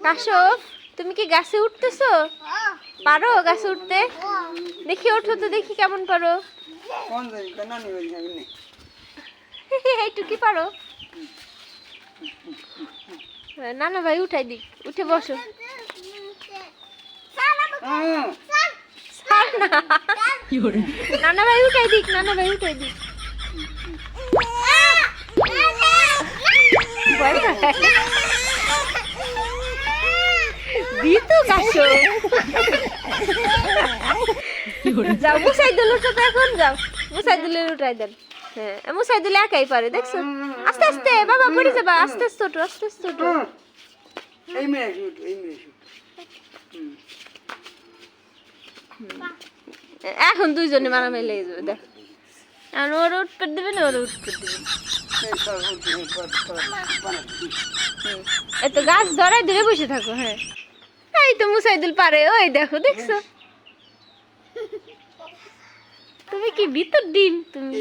কাশফ তুমি কি গাছে উঠতেছো? পারো গাছে উঠতে? দেখি ওঠো তো দেখি কেমন পারো। এইটু কি পারো? না না ভাই উঠাই দিক উঠে বসো। না নানা ভাই উঠাই দিক নানা ভাই উঠাই দিক। ভয় পায়। যাও মুসাই দিল তো এখন যাও। মুসাই দিলে উঠাই দেন। হ্যাঁ মুসাই দিলে একাই পারে দেখছ? আস্তে আস্তে বাবা পড়ে যাবা আস্তে আস্তে ওঠো আস্তে আস্তে ওঠো। এই মেয়ে এই মেয়ে এখন দুইজনে মারামারি লেগে যাবে দেখ। এখন ওর উঠপেট দেবে না ওর উঠে বানাচ্ছি এত গাছ ধরাই ধরে বসে থাকো হ্যাঁ। এই তো মুসাইদুল পারে ওই দেখো দেখছ? তুমি কি ভিতর ডিম? তুমি